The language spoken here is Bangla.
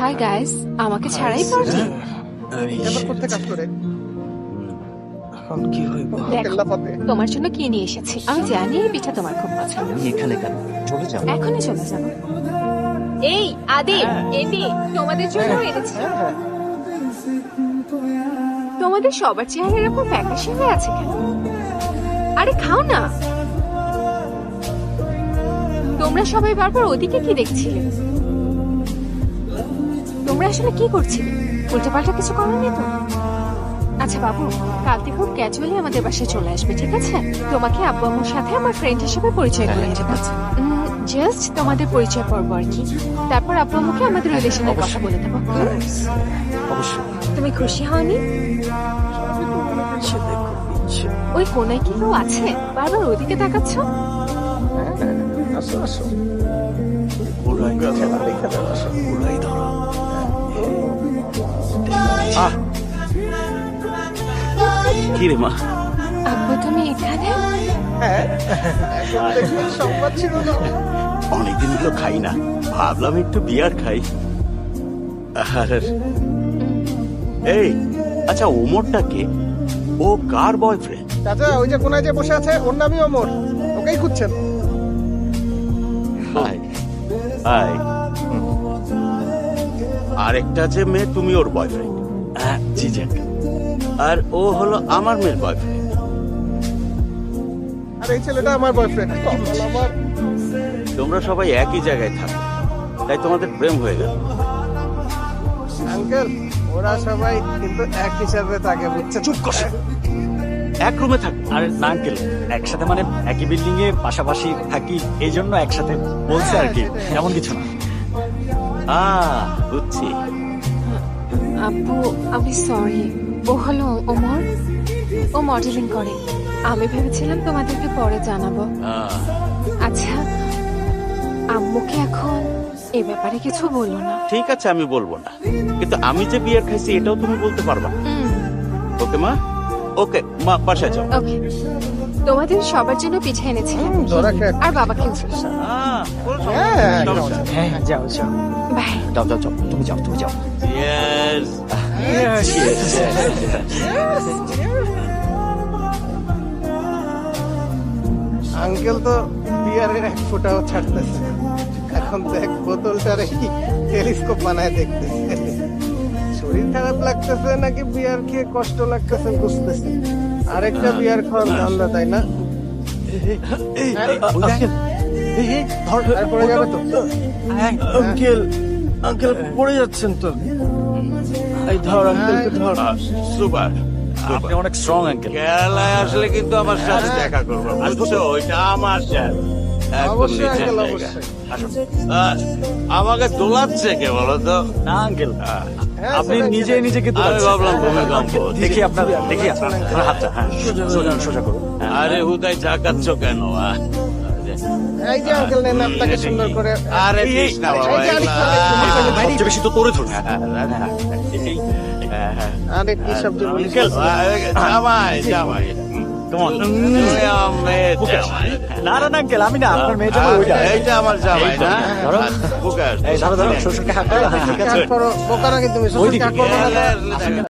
হাই গাইস আমাকে ছাড়াই ফতে তোমার জন্য কি নিয়ে এসেছি? আমি জানি এই পিঠা তোমার খুব পছন্দ। এখানে কেন? চলে যাও। এখনই চলে যাব এই আদি এদি তোমাদের জন্য এনেছি। তোমাদের সবার চেহারা এরকম ফ্যাকাশে হয়ে আছে কেন? আরে খাও না। তোমরা সবাই বারবার ওদিকে কি দেখছিলে? তোমরা আসলে কি করছিলে? উল্টোপাল্টা কিছু করোনি তো? আচ্ছা বাবু কালকে খুব ক্যাজুয়ালি আমাদের বাসায় চলে আসবে ঠিক আছে? তোমাকে আব্বু আম্মুর সাথে আমার ফ্রেন্ড হিসেবে পরিচয় করে ঠিক আছে। জাস্ট তোমাদের পরিচয় পর্ব আর কি। তারপর আব্বু আম্মুকে আমাদের রিলেশনের কথা বলে দেবো। তুমি খুশি হওনি? ওই কোনায় কি কেউ আছে? বারবার ওদিকে তাকাচ্ছ? আসো আসো। কি রে মা? আব্বু তুমি এখানে? হ্যাঁ অনেকদিন হলো খাই না। ভাবলাম একটু বিয়ার খাই। আর এই আচ্ছা ওমরটা কে? ও কার বয়ফ্রেন্ড চাচা ওই যে কোনায় যে বসে আছে ওর নামই অমর ওকেই খুঁজছেন। হাই হাই আরেকটা যে মেয়ে তুমি ওর বয়ফ্রেন্ড হ্যাঁ জি জি। আর ও হলো আমার মেয়ের বয়ফ্রেন্ড আর এই ছেলেটা আমার বয়ফ্রেন্ড তোমরা সবাই একই জায়গায় থাকো তাই তোমাদের প্রেম হয়ে গেল। আঙ্কেল ওরা সবাই কিন্তু এক হিসাবে থাকে বুঝছে? চুপ কর। এক রুমে থাকো। আরে না আঙ্কেল একসাথে মানে একই বিল্ডিং এ পাশাপাশি থাকি এই জন্য একসাথে বলছে আর কি এমন কিছু না। আহ বুঝছি। আব্বু আমি সরি ও হলো ওমর। ও মডেলিং করে। আমি ভেবেছিলাম তোমাদেরকে পরে জানাব। আচ্ছা আম্মুকে এখন এ ব্যাপারে কিছু বলো না। ঠিক আছে আমি বলব না। কিন্তু আমি যে বিয়ার খাইছি এটাও তুমি বলতে পারবা। ওকে মা? ওকে মা বাসায় যাও। ওকে। তোমাদের সবার জন্য পিঠা এনেছিলাম। আর আহ, কোনো হ্যাঁ। হ্যাঁ যাও যাও। বাই। যাও যাও যাও। তুমি যাও তুমি যাও। আঙ্কেল তো বিয়ারের এক ফোঁটাও ছাড়তেছে। এখন দেখ বোতলটারে কি টেলিস্কোপ বানায় দেখতেছে। শরীর খারাপ লাগতেছে নাকি বিয়ার খেয়ে কষ্ট লাগতেছে বুঝতেছে। আরেকটা বিয়ার খাওয়ার ধান্দা তাই না? পড়ে যাবে তো। আঙ্কেল আঙ্কেল পড়ে যাচ্ছেন তো। এই ধর আঙ্কেলকে ধর। সুপার আপনি অনেক স্ট্রং আঙ্কেল কেরালায় আসলে কিন্তু আমার সাথে দেখা করব বুঝছ? ওইটা আমার আমাকে দোলাচ্ছে কে বলো তো না আঙ্কেল হ্যাঁ, আপনি নিজে নিজেকে ভাবলাম ভূমিকম্প দেখি আপনার দেখি আপনার হাতটা হ্যাঁ সোজা সোজা করুন। আরে হুদাই ঝাঁকাচ্ছ কেন? এই যে আঙ্কেল নেন আপনাকে সুন্দর করে আরে দিস বাবা এই যে এগুলা। আরেকটা- সবচেয়ে বেশি তো তোরে ধরুন হ্যাঁ, হ্যাঁ, হ্যাঁ। আরে কি সব বলিস জামাই জামাই কেমন তুমি আমার মেয়ের জামাই। না না না আঙ্কেল আমি না আপনার মেয়েটা ওইটা এইটা আমার জামাই না ধরো। আচ্ছা, এই ধরো ধরো শ্বশুরকে হাত করো হ্যাঁ ঠিক আছে কাজ করো তুমি শ্বশুরকে হাত করো না। গেলে আসলে দেখা-